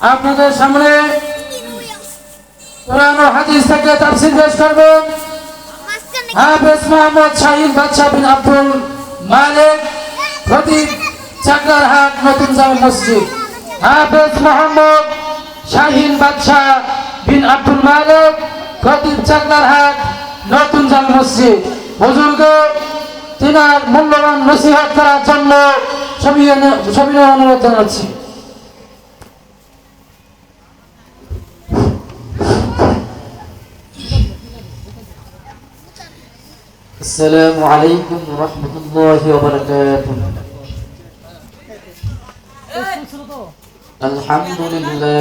আপনাদের সামনে কোরআন হাদিস থেকে তাফসীর পেশ করবেন হাফেজ মোহাম্মদ শাহিন বাদশাহ বিন আব্দুল মালিক খতিব চাকরারহাট নতুন জামে মসজিদ। হাফেজ মোহাম্মদ শাহিন বাদশাহ বিন আব্দুল মালিক খতিব চাকরারহাট নতুন জামে মসজিদ। বুজুর্গ, তিনার মূল্যবান নসিহত করার জন্য সবিনয় সবিনয় অনুরোধ জানাচ্ছি। السلام عليكم ورحمة الله وبركاته. الحمد لله.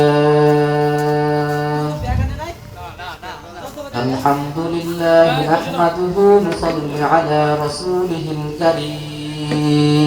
الحمد لله نحمده نصلي على رسوله الكريم.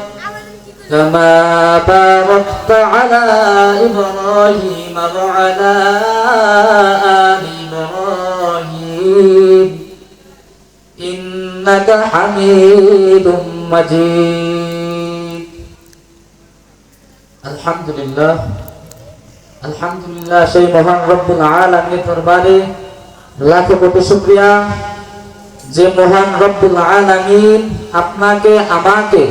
كما باركت على إبراهيم وعلى آل إبراهيم إنك حميد مجيد الحمد لله আলহামদুলিল্লাহ সেই মহান রব্বুল আলমীর দরবারে লাখো কোটি শুক্রিয়া যে মহান রব্বুল আলমিন আপনাকে আমাকে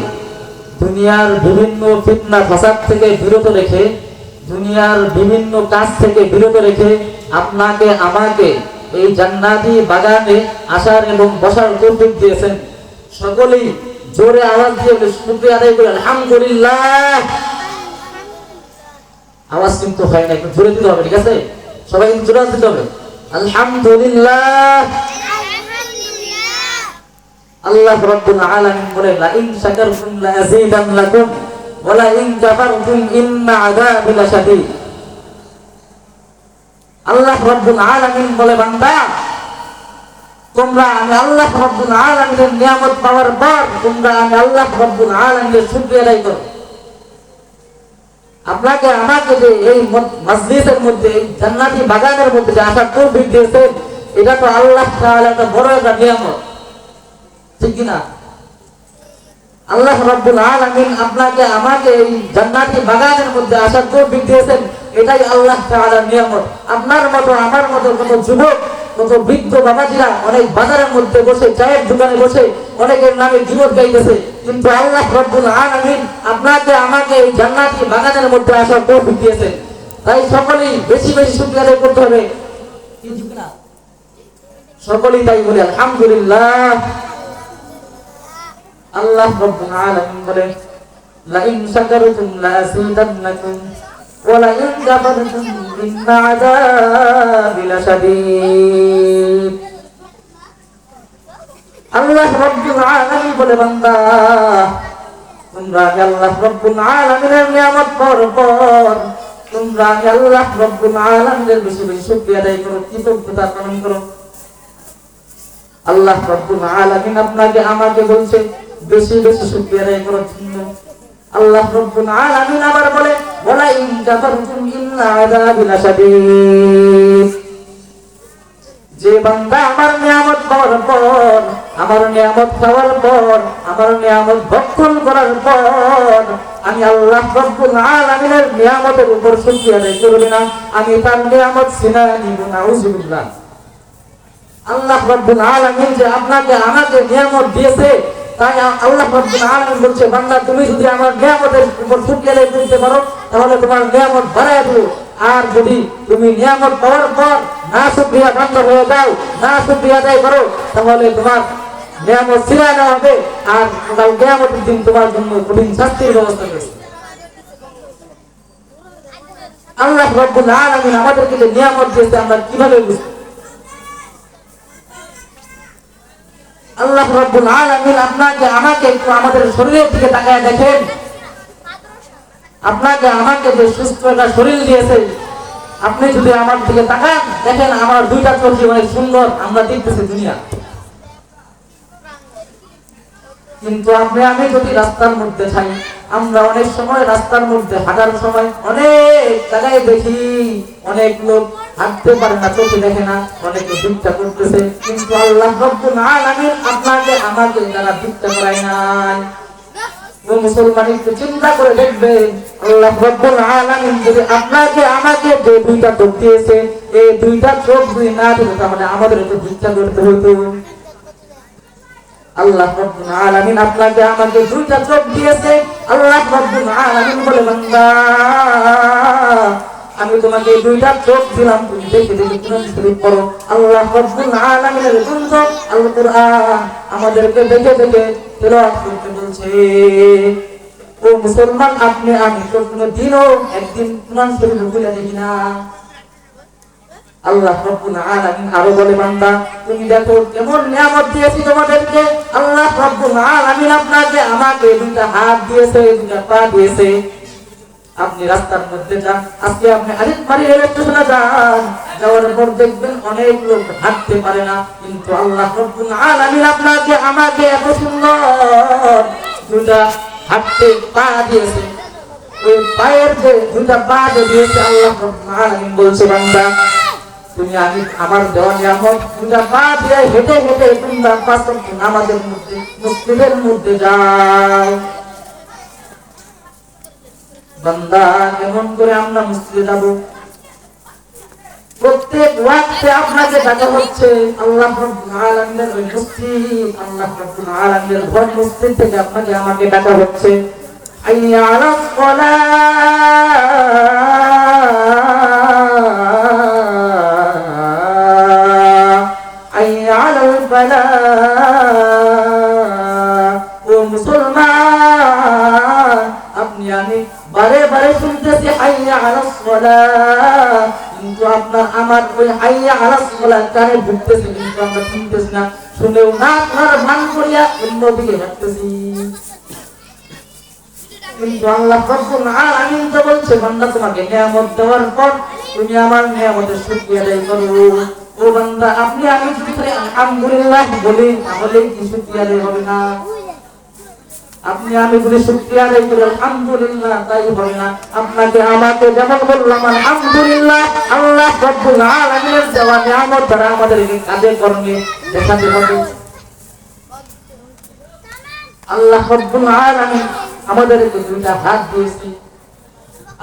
দুনিয়ার বিভিন্ন ফিতনা ফাসাদ থেকে বিরত রেখে, দুনিয়ার বিভিন্ন কাজ থেকে বিরত রেখে আপনাকে, আমাকে এই জান্নাতি বাগানে আসার এবং বসার তৌফিক দিয়েছেন। সকলেই জোরে আওয়াজ দিয়ে শুক্রিয়া আদায় করে, আলহামদুলিল্লাহ। আওয়াজ কিন্তু হয় না, একটু জোরে দিতে হবে, ঠিক আছে? সবাই কিন্তু জোরে দিতে হবে, আলহামদুলিল্লাহ। আল্লাহ রাব্বুল আলামিন বলে লা ইন শাকারতুম লা আযীদান্নাকুম ওয়া লা ইন কাফারতুম ইন্না আযাবি লাশাদীদ। আল্লাহ রাব্বুল আলামিন বলে, বান্দা, তোমরা আমি আল্লাহ রাব্বুল আলামিনের নিয়ামত পাওয়ার পর তোমরা আমি আল্লাহ রাব্বুল আলামিনের শুকরিয়া আদায় করো। আপনাকে আমাকে যে এই মসজিদের মধ্যে জান্নাতি বাগানের মধ্যে যে আসার তৌফিক দিয়েছেন, এটা তো আল্লাহ তাআলা একটা বড় একটা নিয়ামত। ঠিক কিনা? আল্লাহ আলামিন আপনাকে আমাকে এই জান্নাতি বাগানের মধ্যে আসার তৌফিক দিয়েছেন। এটাই আল্লাহ তাআলার নিয়ামত। আপনার আমার কত যুবক কত বৃদ্ধ বাবাজিরা অনেক বাজারের মধ্যে বসে, চায়ের দোকানে বসে অনেকের নামে জীবন গাইতেছে। কিন্তু আল্লাহ আলামিন আপনাকে আমাকে এই জান্নাতি বাগানের মধ্যে আসার তৌফিক দিয়েছেন। তাই সকলেই বেশি বেশি শুকরিয়া করতে হবে। সকলেই তাই বলে, আলহামদুলিল্লাহ। আল্লাহ রাব্বুল আলামিন বলেন লা ইন শাকারতুম লা আযীদান্নাকুম ওয়া লা ইন কাফারতুম ইন্না আযাবি লাশাদীদ আল্লাহ রাব্বুল আলামিন বলে, বান্দা, তোমরা আল্লাহ রাব্বুল আলামিনের নিয়ামত পাওয়ার পর, তোমরা আল্লাহ রাব্বুল আলামিনের বেশি বেশি শুকরিয়া আদায় করো, কৃতজ্ঞতা পালন করো। আল্লাহ রাব্বুল আলামিন আপনাকে আমাকে বলছে বেশি বেশি শুকরিয়া আদায় করার জন্য আল্লাহ রাব্বুল আলামিন আবার বলে ওয়ালা ইন কাফারতুম ইন্না আযাবি লাশাদীদ যে বান্দা আমার নিয়ামত পাওয়ার পর, আমার নিয়ামত খাওয়ার পর, আমার নিয়ামত ভক্ষণ করার পর, আমি আল্লাহ রব্বুল আলামিনের নিয়ামতের উপর শুকরিয়া আদায় করবে না। আমি তার নিয়ামত সিনা নিব না উজুবিল্লাহ আল্লাহ রব্বুল আলামিন যে আপনাকে আমাকে নিয়ামত দিয়েছে তাই আল্লাহ আলামিন বলছে, বান্দা, তুমি যদি আমার নিয়ামতের উপর আদায় করতে পারো, তাহলে তোমার নিয়ামত বাড়ায় দেবো আর যদি তুমি নিয়ামত পাওয়ার পর না শুকরিয়া বন্ধ হয়ে যাও, না শুকরিয়া আদায় করো, তাহলে তোমার নিয়ামত ছিড়ায় নেওয়া হবে, আর কাল নিয়ামতের দিন তোমার জন্য কঠিন শাস্তির ব্যবস্থা রয়েছে আল্লাহ রব্বুল আলামিন আমাদেরকে নিয়ামত দিয়েছে, আমরা কীভাবে বুঝব? আল্লাহ রব্বুল আপনাকে, আমাকে একটু আমাদের শরীরের দিকে তাকায় দেখেন। আপনাকে আমাকে যে সুস্থ একটা শরীর দিয়েছে, আপনি যদি আমার দিকে তাকান, দেখেন আমার দুইটা চলছে অনেক সুন্দর, আমরা দেখতেছি দুনিয়া। কিন্তু আপনি, আমি যদি রাস্তার মধ্যে থাকি আমরা অনেক সময় রাস্তার মধ্যে হাঁটার সময় অনেক জায়গায় দেখি অনেক লোক হাঁটতে পারে না, চোখে দেখে না। অনেকে ভিক্ষা করতেছে। কিন্তু আল্লাহ রব্বুল আলামিন আপনাকে আমাকে যারা ভিক্ষা করায় নাই। মুসলমান, একটু চিন্তা করে দেখবেন, আল্লাহ রব্বুল আলামিন যদি আপনাকে আমাকে দুইটা চোখ এই দুইটা চোখ যদি না দিত, তাহলে আমাদের একটু ভিক্ষা করতে হতো। আল্লাহ রব্বুল আলামিন আপনাকে আমাকে দুইটা চোখ দিয়েছে। আল্লাহ রব্বুল আলামিন বলে, বান্দা, আমি তোমাকে দুইটা চোখ দিলাম, তুমি দেখে দেখে কোরআন শরীফ পড়ো। আল্লাহ রব্বুল আলামিনের গুঞ্জ আল কুরআন। আমাদেরকে দেখে দেখে তেলাওয়াত করতে বলছে, ও মুসলমান, আপনি আমি তো দিনও একদিন কোরআন শরীফ খুলে দেখি না আল্লাহ রব্বুল আলামিন আরও বলে, বান্দা, তুমি দেখো কেমন নিয়ামত দিয়েছি তোমাদেরকে। আল্লাহ রব্বুল আলামিন আপনাকে আমাকে দুইটা হাত দিয়েছে, দুইটা পা দিয়েছে। আপনি রাস্তার মধ্যে যান, আজকে আপনি আরেক বাড়ি রেল স্টেশনে যান। যাওয়ার পর দেখবেন অনেক লোক হাঁটতে পারে না, কিন্তু আল্লাহ রব্বুল আলামিন আপনাকে আমাকে এত সুন্দর দুইটা হাঁটতে পা দিয়েছে। ওই পায়ের যে দুইটা পা দিয়েছে, আল্লাহ রব্বুল আলামিন বলছে, বান্দা তুমি আমি আমার দেওয়া নিয়ামত দুটা পা দিয়ে হেঁটে হেঁটে তোমরা নামাজের মধ্যে, মুসলিমের মধ্যে যাও। বান্দা, কেমন করে আমরা মুসলিমে যাব? প্রত্যেক ওয়াক্তে আপনাকে ডাকা হচ্ছে, আল্লাহ রাব্বুল ওই মসজিদ, আল্লাহ রাব্বুল আলামিনের ঘর মসজিদ থেকে আপনাকে আমাকে ডাকা হচ্ছে। আইয়া আলাস সালাহ কিন্তু আপনার আমার ওই হাইয়া আলাস সালাহ কানে ঢুকতেছে কিন্তু আমরা শুনতেছি না। শুনেও না, আপনার ভান করিয়া অন্যদিকে হাঁটতেছি। কিন্তু আল্লাহ রব্বুল আলামিন তো বলছে, বান্দা, তোমাকে নিয়ামত দেওয়ার পর তুমি আমার নিয়ামতের শুকরিয়া আদায় করো। ও বান্দা, আপনি আমি আলহামদুলিল্লাহ বলি তাহলে কি শুকরিয়া আদায় হবে না? আপনি আমি যদি শুকরিয়া আদায় করি, আলহামদুলিল্লাহ, তাই হবে না। আপনাকে আমাকে যেমন বললাম আলহামদুলিল্লাহ, আল্লাহ রব্বুল আলামিনের দেওয়া নিয়ামত দ্বারা আমাদেরকে কাজে কর্মে দেখাতে হবে। আল্লাহ রব্বুল আলামিন দুইটা হাত দিয়েছে।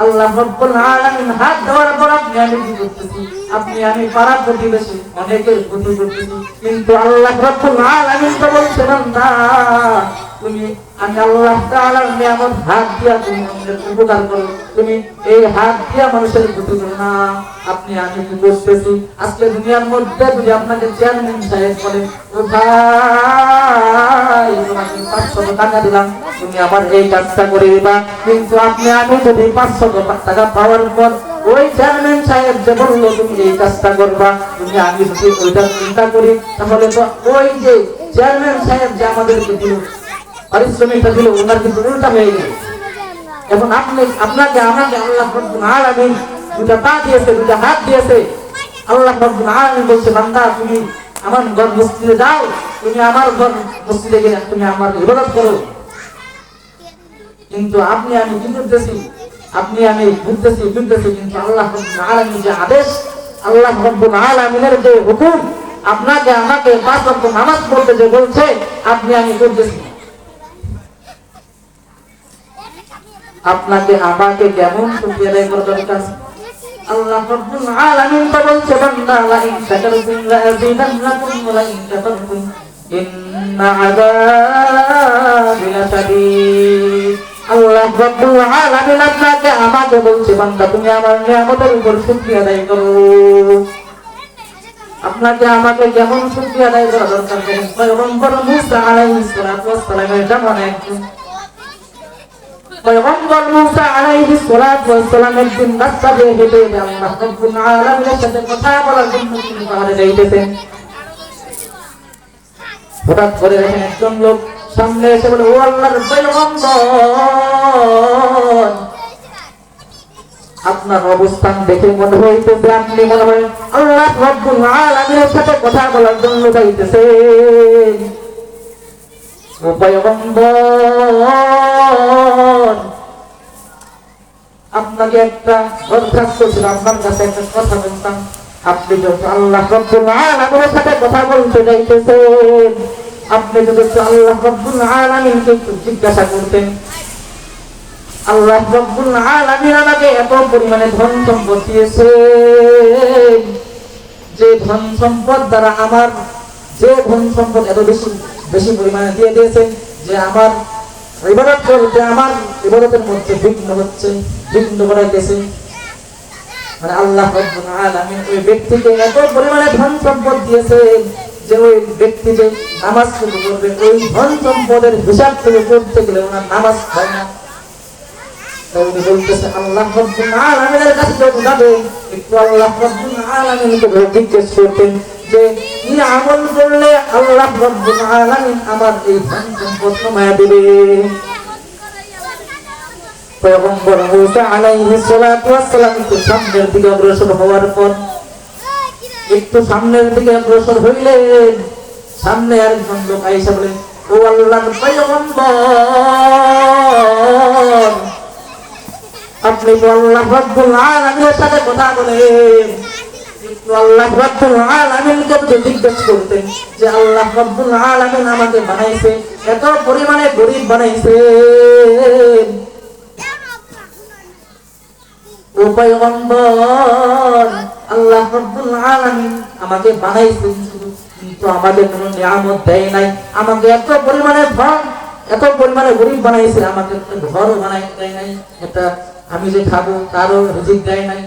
আল্লাহ রব্বুল আলামিন হাত দেওয়ার পর আপনি আমি কি করতেছি? আপনি আমি প্রতিবেশী, অনেকের কিন্তু আল্লাহ রব্বুল আলামিন তো বান্দা তুমি, আমি আল্লাহ তাআলার নিয়ামত হাত দিয়া তুমি আমাদের উপকার করো। তুমি এই হাত দিয়া মানুষের ক্ষতি করো না। আপনি, আমি কি করতেছি? আজকে দুনিয়ার মধ্যে যদি আপনাকে চেয়ারম্যান সাহেব বলেন ও ভাই, তোমাকে পাঁচশো টাকা দিলাম, তুমি আমার এই কাজটা করে দিবা। কিন্তু আপনি, আমি যদি পাঁচশো টাকা পাওয়ার পর ওই চেয়ারম্যান সাহেব যে বলল, তুমি এই কাজটা করবা, তুমি আমি যদি ওইটা চিন্তা করি, তাহলে তো ওই যে চেয়ারম্যান সাহেব যে আমাদেরকে দিল পারিশ্রমিকটা দিল ওনার কিন্তু উল্টা হয়ে গেল। এখন আপনি, আপনাকে, আমাকে আল্লাহ রব্বুল আলামিন দুটা পা দিয়েছে দুটা হাত দিয়েছে। আল্লাহ রব্বুল আলামিন বলছে, বান্দা, তুমি আমার ঘর মসজিদে যাও, তুমি আমার ঘর মসজিদে গিয়ে তুমি আমার ইবাদত করো। কিন্তু আপনি, আমি কি করতেছি? আপনি, আমি ঘুরতেছি ঘুরতেছি কিন্তু আল্লাহ আলামিন যে আদেশ, আল্লাহ রব্বুল আলামিনের যে হুকুম, আপনাকে, আমাকে পাঁচ ওয়াক্ত নামাজ পড়তে যে বলছে, আপনি, আমি করতেছি। আপনাকে, আমাকে কেমন শুকরিয়া আদায় করা দরকার। আল্লাহ রাব্বুল আলামিন তো বলছে, বান্দা লা ইন শাকারতুম লা আযীদান্নাকুম ওয়া লা ইন কাফারতুম ইন্না আযাবি লাশাদীদ আল্লাহ রাব্বুল আলামিন আপনাকে, আমাকে বলছে, বান্দা, তুমি আমার নিয়ামতের উপর শুকরিয়া আদায় করো। আপনাকে, আমাকে কেমন শুকরিয়া আদায় করা দরকার পয়গম্বর মুসা আলাইহিস সালামের যেমন একজন পয়গম্বর মুসা আলাইহিস সালাতু ওয়াস সালাম একদিন রাস্তা দিয়ে হেঁটে আল্লাহ রাব্বুল আলামিনের সাথে কথা বলার জন্য তিনি পাহাড়ে যাইতেছেন। হঠাৎ করে দেখেন একজন লোক সামনে এসে বলে, ও আল্লাহর পয়গম্বর! আপনার অবস্থান দেখে মনে হইতেছে, আপনি মনে হয় আল্লাহ রব্বুল আলামিনের সাথে কথা বলার জন্য যাইতেছেন। আপনাকে একটা দরখাস্ত ছিল, আপনার কাছে একটা কথা বলতাম। আপনি আল্লাহ রব্বুল সাথে কথা বলতে যাইতেছেন, আপনি যদি আল্লাহ রব্বুল জিজ্ঞাসা করতেন, আল্লাহ রব্বুল আলামিন আমাকে এত পরিমাণে ধন সম্পদ দিয়েছেন। যে ধন সম্পদ দ্বারা আমার যে ধন সম্পদ এত বেশি বেশি পরিমাণে দিয়ে দিয়েছেন যে আমার ইবাদত করতে আমার ইবাদতের মধ্যে বিঘ্ন হচ্ছে, বিঘ্ন করাইতেছে মানে আল্লাহ ওই ব্যক্তিকে এত পরিমাণে ধন সম্পদ দিয়েছেন যে ওই ব্যক্তি যে নামাজ শুরু করবে। ওই ধন সম্পদের হিসাব থেকে করতে গেলে ওনার নামাজ হয় না। আল্লাহ আল্লাহ যে কি আমল করলে আল্লাহ রব্বুল আলামিন আমার এই সম্পদ কমায়া দিবে। পয়গম্বর মুসা আলাইহিস সালাতু ওয়াস সালাম একটু সামনের দিকে অগ্রসর হওয়ার পর একটু সামনের দিকে অগ্রসর হইলেন। সামনে আরেকজন লোক আইসা বলে, ও আল্লাহর পয়গম্বর, আপনি তো আল্লাহ রাব্বুল আলামিনের সাথে কথা বলেন। আমাকে বানাইছে কিন্তু আমাকে কোনো নিয়ামত দেয় নাই। আমাকে এত পরিমাণে এত পরিমাণে গরিব বানাইছে, আমাকে ঘরও বানাই দেয় নাই। একটা আমি যে খাব তারও রিজিক দেয় নাই।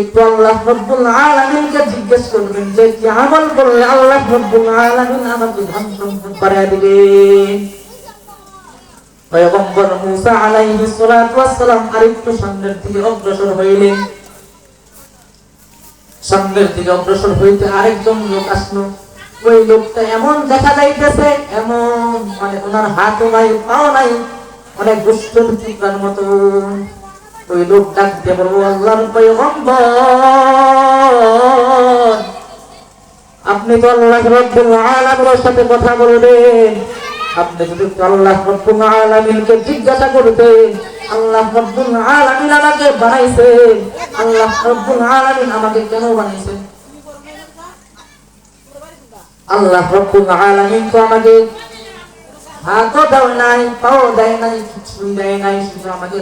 একটু আল্লাহ রব্বুল আলামিনকে জিজ্ঞেস করবেন যে কি আমল করলে আল্লাহ রব্বুল আলামিন আমাকে ধন বাড়ায় দিবেন পয়গম্বর মুসা আলাইহিস সালাতু ওয়াস সালাম আরেকটু সামনের দিকে অগ্রসর হইলেন। সামনের দিকে অগ্রসর হইতে আরেকজন লোক আসলো। ওই লোকটা এমন দেখা যাইতেছে, এমন মানে ওনার হাতও নাই, পাও নাই, অনেক টুকরার মতো। ওই লোক ডাক দিয়ে বলব, আল্লাহর পয়গম্বর, আপনি তো আল্লাহ রব্বুল আলামিনের সাথে কথা বলবেন। আপনি যদি আল্লাহ রব্বুল আলামিনকে জিজ্ঞাসা করতেন আল্লাহ রব্বুল আলামিন আমাকে আল্লাহ রব্বুল আলামিন আমাকে কেন বানাইছেন? আল্লাহ রব্বুল আলামিন তো আমাকে দেয় নাই, পাও নাই কিছুই দেয় নাই, শুধু আমাকে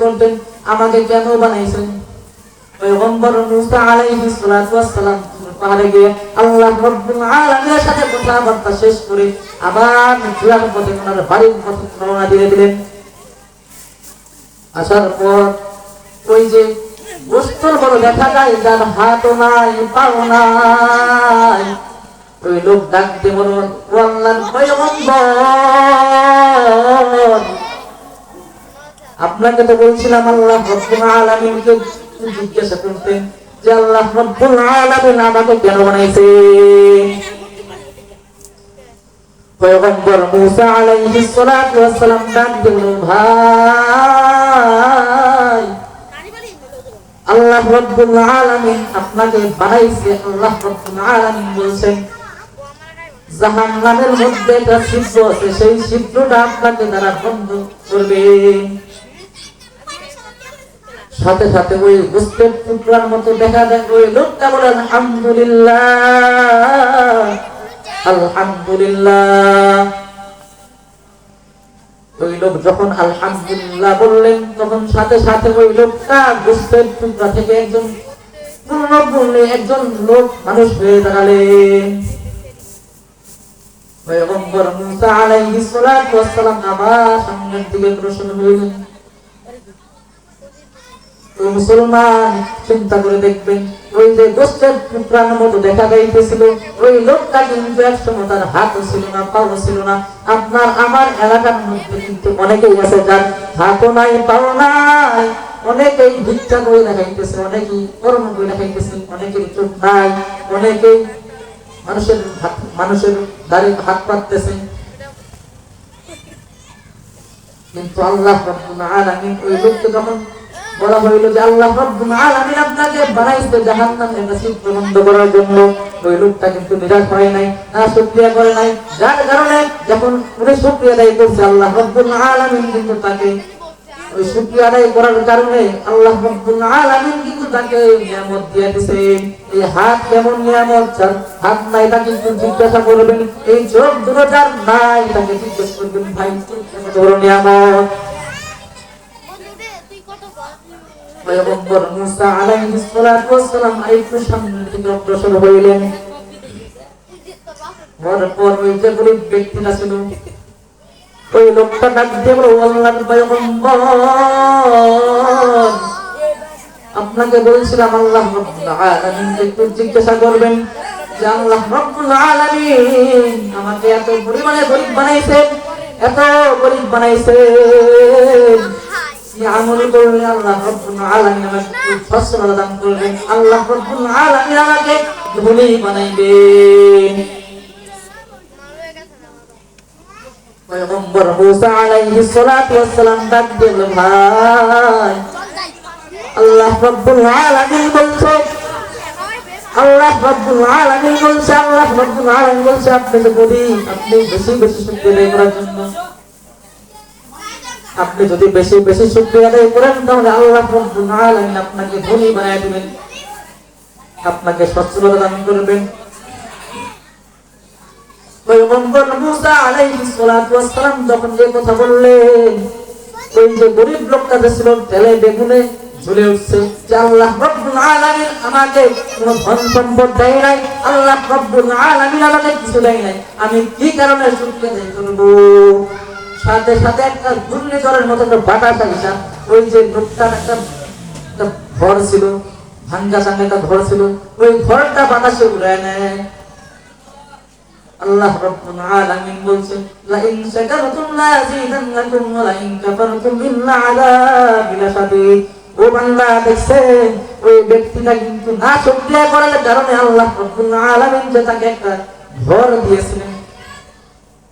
করতেন আমাকে কেন কথাবার্তা শেষ করে আবার ফিরার পথে ওনার বাড়ির পথে রওনা দিয়ে দিলেন। আসার পর ওই যে গোস্তর বড় দেখা যায়, যার হাতও নাই, পাও নাই। ওই লোক ডাকতে আপনাকে তো বলছিলাম, আল্লাহ রব্বুল আলামিনকে জিজ্ঞাসা করতেন যে আল্লাহ রব্বুল আলামিন আমাকে কেন বানাইছে? আল্লাহ রব্বুল আলামিন আপনাকে বানাইছে, আল্লাহ রব্বুল আলামিন বলছেন জাহান্নামের মধ্যে একটা ছিদ্র আছে, সেই ছিদ্রটা আপনাকে দ্বারা বন্ধ করবে। সাথে সাথে ওই গোস্তের টুকরার মতো দেখা দেয়, ওই লোকটা বলে আলহামদুলিল্লাহ আলহামদুলিল্লাহ। ওই লোক যখন আলহামদুলিল্লাহ বললেন, তখন সাথে সাথে ওই লোকটা গোস্তের টুকরা থেকে একজন পূর্ণ একজন লোক, মানুষ হয়ে দাঁড়ালেন। পয়গম্বর মুসা আলাইহিস সালাতু ওয়াস সালাম আবার সামনের দিকে অগ্রসর হইলেন তো মুসলমান চিন্তা করে দেখবেন, ওই যে গোষ্ঠের টুকরার মতো দেখা যাইতেছিল, ওই লোকটা কিন্তু একসময় তার হাতও ছিল না, পাও ছিল না। আপনার আমার এলাকার মধ্যে কিন্তু অনেকেই আছে যার হাতও নাই, পাও নাই। অনেকেই ভিক্ষা করে দেখাইতেছে, অনেকেই কর্ম করে দেখাইতেছে, অনেকের চোখ নাই, অনেকেই মানুষের হাত মানুষের দাঁড়িয়ে হাত পাততেছে। কিন্তু আল্লাহ ওই লোককে যখন বলা হইল যে আল্লাহ রাব্বুল আলামিন আপনাকে বানাইছে জাহান্নামের নসিব বন্ধ করার জন্য, ওই লোকটা কিন্তু নিরাশ হয় নাই, না করে নাই। যার কারণে যখন উনি আল্লাহ আলামিন কিন্তু তাকে ওই শুকরিয়া আদায় করার কারণে আল্লাহ রাব্বুল আলামিন কিন্তু তাকে নিয়ামত দিয়ে দিয়েছে এই হাত কেমন নিয়ামত যার হাত নাই তাকে কিন্তু জিজ্ঞাসা করবেন এই চোখ দুটো নাই তাকে জিজ্ঞেস করবেন ভাই চোখ নিয়ামত? পয়গম্বর মুসা আলাইহিস সালাতু ওয়াস সালাম আরেকটু সামনের দিকে অগ্রসর হইলেন। হওয়ার ওই যে গরিব ব্যক্তিটা ছিল ওই আপনাকে বলছিলাম, আল্লাহ একটু জিজ্ঞাসা করবেন যে, আল্লাহ আমাকে এত পরিমাণে গরিব বানাইছেন, এত গরিব বানাইছে কি আমল করলে আল্লাহ আল্লাহ আমাকে ধনী বানাইবেন। পয়গম্বর মুসা আলাইহিস সালাতু ওয়াস সালাম ডাক বলল, ভাই বলছে আল্লাহ রাব্বুল আলামিন বলছে বলছে আপনি বলি আপনি বেশি বেশি শুকরিয়া আদায় করার জন্য। আপনি যদি বেশি বেশি শুকরিয়া আদায় করেন তাহলে আল্লাহ রাব্বুল আলামিন আপনাকে ধনী বানায় দিবেন আপনাকে সচ্ছলতা দান করবেন। পয়গম্বর মুসা আলাইহিস সালাতু যখন যে কথা বললেন, ওই যে গরিব লোকটা ছিল তেলে বেগুনে উঠছে যে আল্লাহ রব্বুল আলামিন আমাকে কোনো ধন সম্পদ দেয় নাই, আল্লাহ রব্বুল আলামিন আমাকে কিছু দেয় নাই। আমি কি কারণে করব? সাথে সাথে একটা ঘূর্ণিঝড়ের মতো একটা বাতাস আইসা ওই যে লোকটার একটা ঘর ছিল, ভাঙ্গা সাঙ্গা একটা ঘর ছিল, ওই ঘরটা বাতাসে উড়ে নেয়। আল্লাহ রাব্বুল আলামিন বলছে লা ইন শাকারতুম লা আযীদান্নাকুম ওয়া লা ইন কাফারতুম ইন্না আযাবি লাশাদীদ ও বান্দা, দেখছেন, ওই ব্যক্তিটা কিন্তু না শুকরিয়া করার কারণে আল্লাহ রাব্বুল আলামিন যে তাকে একটা ঘর দিয়েছিলেন,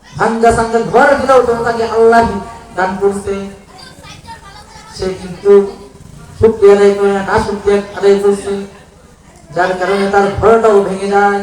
ভাঙ্গা সাঙ্গা ঘর দিলেও তো তাকে আল্লাহ দান করছে। সে কিন্তু শুকরিয়া আদায় করে না শুকরিয়া আদায় করছে, যার কারণে তার ঘরটাও ভেঙে যায়।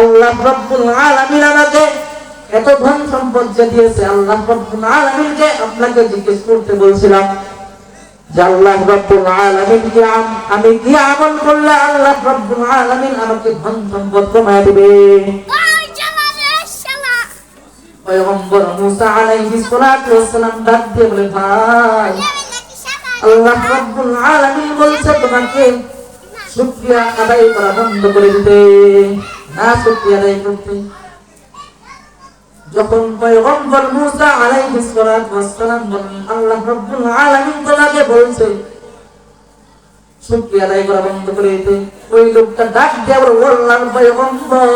আল্লাহ রাব্বুল আলামিন আমাকে এত ধন সম্পদ যে দিয়েছে, আল্লাহ রাব্বুল আলামিনকে আপনাকে জিজ্ঞেস করতে বলছিলাম যে আল্লাহ রাব্বুল আলামিন কি আমি কি আমল করলে আল্লাহ রাব্বুল আলামিন আমাকে ধন সম্পদ কমায় দিবে? পয়গম্বর মুসা আলাইহিস সালাতু ওয়াস সালাম ডাক দিয়ে বলে, ভাই, আল্লাহ রাব্বুল আলামিন বলছে তোমাকে শুকরিয়া আদায় করা বন্ধ করে দিতে। যখন পয়গম্বর মুসা আলাইহিস সালাতু ওয়াস সালাম বলেন আল্লাহ রাব্বুল আলামিন তোমাকে বলছে, শুকরিয়া আদায় করা বন্ধ করে দিতে। ওই লোকটা ডাক দিয়ে বলে ও পয়গম্বর,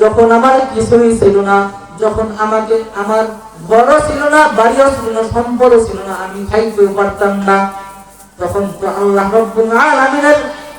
যখন আমার কিছুই ছিল না, যখন আমাকে আমার বড় ছিল না, বাড়িও ছিল না, সম্পদও ছিল না, আমি খাইতেও পারতাম না, তখন তো আল্লাহ রব্বুল আলামিনের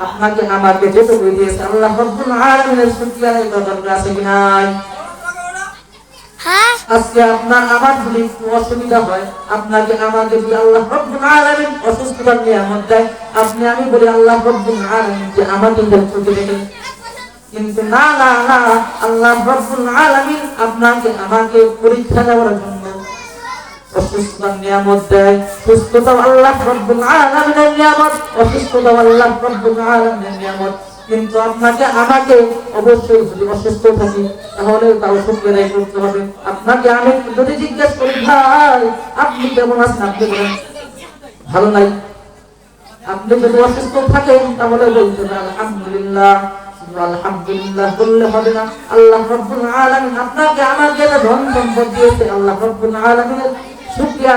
আপনাকে আমাকে যেটুকু দিয়েছে। আল্লাহ রাব্বুল আলামিনের শুকরিয়া দরকার আছে কি নাই? হ্যাঁ? আজকে আপনার আমার যদি অসুবিধা হয় আপনাকে আমাকে যদি আল্লাহ রব্বুল আলামিন অসুস্থতার নিয়ামত দেয় আপনি আমি বলি আল্লাহ রব্বুল আলামিন যে আমাকে কিন্তু না না না আল্লাহ রব্বুল আলামিন আপনাকে আমাকে পরীক্ষা দেওয়ার জন্য আপনাকে আপনাকে আপনি ভালো নাই। আপনি যদি অসুস্থ থাকেন, তাহলে বলতে হবে আলহামদুলিল্লাহ। আলহামদুলিল্লাহ বললে হবে না। আল্লাহ আপনাকে আমাকে যে ধন সম্পদ দিয়েছে। আল্লাহ রব্বুল শুকরিয়া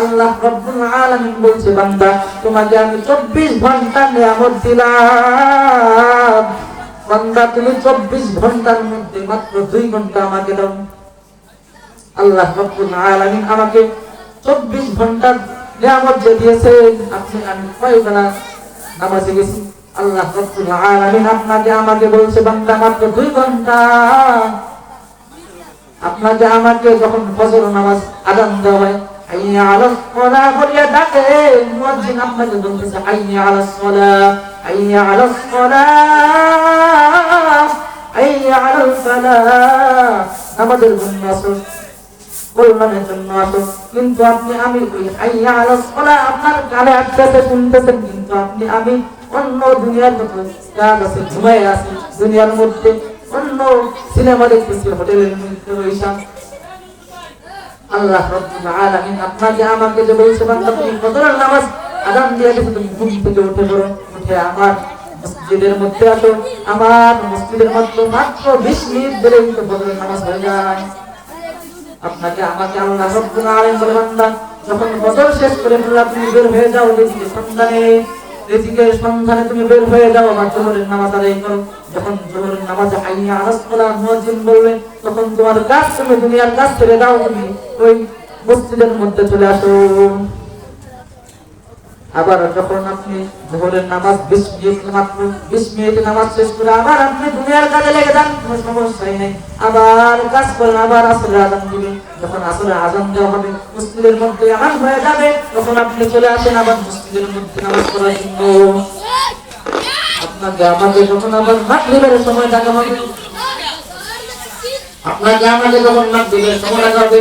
আল্লাহ আলামিন বলছে, বান্দা, তোমাকে আমি 24 ঘণ্টা নিয়ামত দিলাম। বান্দা, তুমি 24 ঘণ্টার মধ্যে মাত্র 2 ঘণ্টা আমাকে দাও। আল্লাহ রব্বুল আলামিন আমাকে 24 ঘণ্টার নিয়ামত যে দিয়েছেন আপনি আমি কয় বেলা নামাজে গেছি। আল্লাহ রব্বুল আলামিন আপনাকে, আমাকে বলছে, বান্দা, মাত্র 2 ঘণ্টা আপনাকে আমাকে যখন ফজর নামাজ আদান দেওয়া হয় কিন্তু আপনি আমি আপনার কানে আটকাতে শুনতেছেন কিন্তু আপনি আমি অন্য দুনিয়ার মতো কাজ আছে ঘুমাই আছি দুনিয়ার মধ্যে সিনেমা দেখতেছি হোটেলের মধ্যে রয়েছাম আল্লাহ রব্বুল আলামিন আপনাকে, আমাকে যে বলছে, বান্দা, তুমি ফজরের নামাজ আযান দিয়ে দিছো, তুমি ঘুম থেকে উঠে পড়ো, উঠে আমার মসজিদের মধ্যে আসো। আমার মসজিদের মধ্যে মাত্র 20 মিনিট ধরে কিন্তু ফজরের নামাজ হয়ে যায়। আপনাকে, আমাকে আল্লাহ রব্বুল আলামিন বলে, বান্দা, যখন ফজর শেষ করে ফেললা তুমি বের হয়ে যাও রিজিকের সন্ধানে রিজিকের সন্ধানে তুমি বের হয়ে যাও বা জোহরের নামাজ আদায় করো। যখন জোহরের নামাজ আইয়া আনাস সালাহ মুয়াজ্জিন বলবে, তখন তোমার কাজ তুমি দুনিয়ার কাজ ছেড়ে দাও, তুমি ওই মসজিদের মধ্যে চলে আসো। আবার যখন আপনি জোহরের নামাজ বিশ মিনিট মাত্র, বিশ মিনিট নামাজ শেষ করে আবার আপনি দুনিয়ার কাজে লেগে যান, কোনো সমস্যাই নেই। আবার কাজ করেন, আবার আসলে আজান দিবেন। যখন আসলে আজান দেওয়া হবে, মসজিদের মধ্যে আজান হয়ে যাবে। তখন আপনি চলে আসেন, আবার মসজিদের মধ্যে নামাজ পড়ার জন্য আপনাকে আমাকে যখন আবার মাগরিবের সময় ডাকা হবে, আপনাকে আমাকে যখন মাগরিবের সময় ডাকা হবে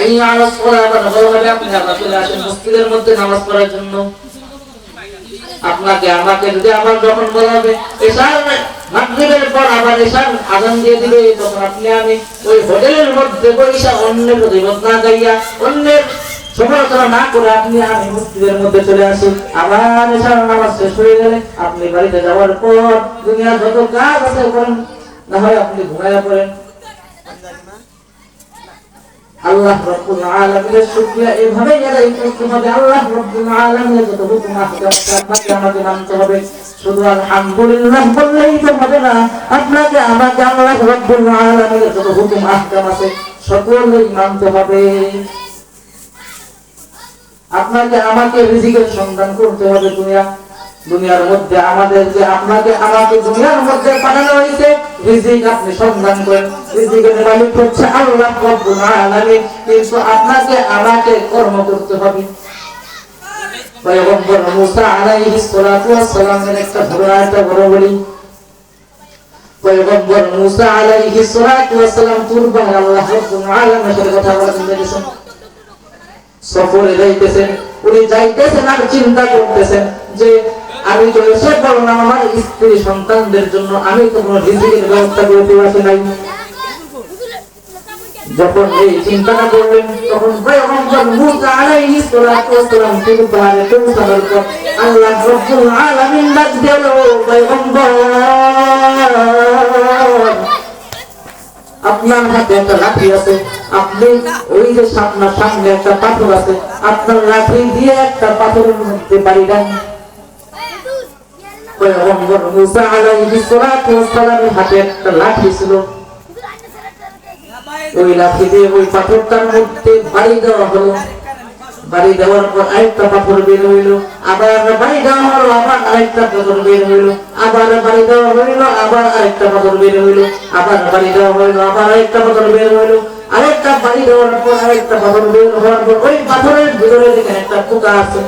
আইয়া আলাস সালাহ আবার হবে আপনি আবার চলে আসেন মসজিদের মধ্যে নামাজ পড়ার জন্য। আপনাকে, আমাকে যদি আবার যখন বলা হবে এসার মাগরিবের পর আবার এসার আজান দিয়ে দিবে, তখন আপনি আমি ওই হোটেলের মধ্যে পয়সা অন্যের প্রতিবাদ না গাইয়া, অন্যের সমালোচনা না করে আপনি আমি মসজিদের মধ্যে চলে আসি। আবার এসার নামাজ শেষ হয়ে গেলে আপনি বাড়িতে যাওয়ার পর দুনিয়ার যত কাজ আছে করেন, না হয় আপনি ঘুমাইয়া পড়েন। হবে। আপনাকে আমাকে আল্লাহ রব্বুল যত হুকুম আহকাম আছে, সকলেই মানতে হবে। আপনাকে আমাকে রিজিকের সন্ধান করতে হবে দুনিয়া দুনিয়ার মধ্যে। আমাদের যে আপনাকে আমাকে দুনিয়ার মধ্যে পাঠানো হয়েছে রিজিক আপনি সন্ধান করেন। রিজিকের মালিক হচ্ছে আল্লাহ রব্বুল আলামিন। কিন্তু আপনাকে, আমাকে কর্ম করতে হবে। পয়গম্বর মুসা আলাইহিস সালাতু ওয়াস একটা বড় আয়াতটা বড় বলি। পয়গম্বর মুসা আলাইহিস সালাতু ওয়াস পূর্বে আল্লাহ রব্বুল আলামিনের কথা বলতে গেছেন। সফরে যাইতেছেন। উনি যাইতেছেন আর চিন্তা করতেছেন যে আমি তো এসে বললাম আমার স্ত্রী সন্তানদের জন্য আমি তো কোনো রিজিকের ব্যবস্থা নাই। যখন এই চিন্তাটা করলেন, তখন আলাইহিস সালাতু ওয়াসসালাম তিনি আল্লাহ আলামিন ডাক আপনার হাতে একটা লাঠি আছে, আপনি ওই যে আপনার সামনে একটা পাথর আছে, আপনার লাঠি দিয়ে একটা পাথরের মধ্যে বাড়ি দেন। বাড়ি দেওয়া হলো। আরেকটা আবার বাড়ি দেওয়া বের হইল আরেকটা বাড়ি দেওয়া দেওয়ার পর আরেকটা পাথর বের হওয়ার পর ওই পাথরের ভিতরে দেখেন একটা পোকা আছে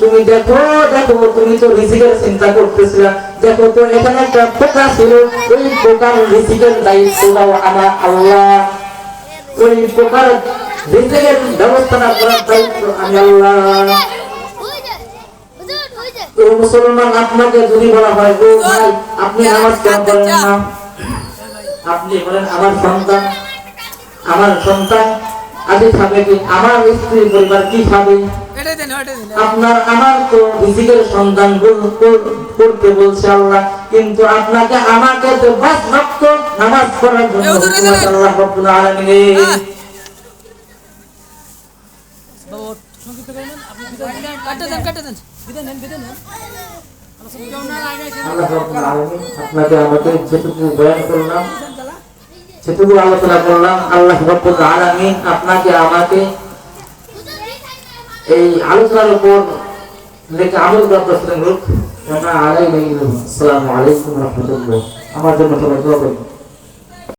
তুমি দেখো দেখো, তুমি তো রিজিকের চিন্তা করতেছিলা। দেখো তো, এখানে একটা পোকা ছিল। ওই পোকার রিজিকের দায়িত্ব দাও আমার আল্লাহ। ওই পোকার রিজিকের ব্যবস্থাটা করার দায়িত্ব আমি আল্লাহ। মুসলমান, আপনাকে যদি বলা হয়, ও ভাই, আপনি নামাজ কেন করেন না? আপনি বলেন, আমার সন্তান আমার সন্তান আগে খাবে কি? আমার স্ত্রী পরিবার কি খাবে? আপনার আমার তো রিজিকের সন্ধান করতে বলছে আল্লাহ। কিন্তু আপনাকে আমাকে তো বাস রক্ত নামাজ পড়ার জন্য আল্লাহ রব্বুল আলামিন আপনাকে আমাকে যেটুকু বয়ান করলাম যেটুকু আলোচনা করলাম আল্লাহ রব্বুল আলামিন আপনাকে, আমাকে এই আলোচনার উপর লেখা আমল করতে লোক আমরা আলাই আসসালামু আলাইকুম রহমতুল্লাহ। আমার জন্য সবাই দোয়া করবেন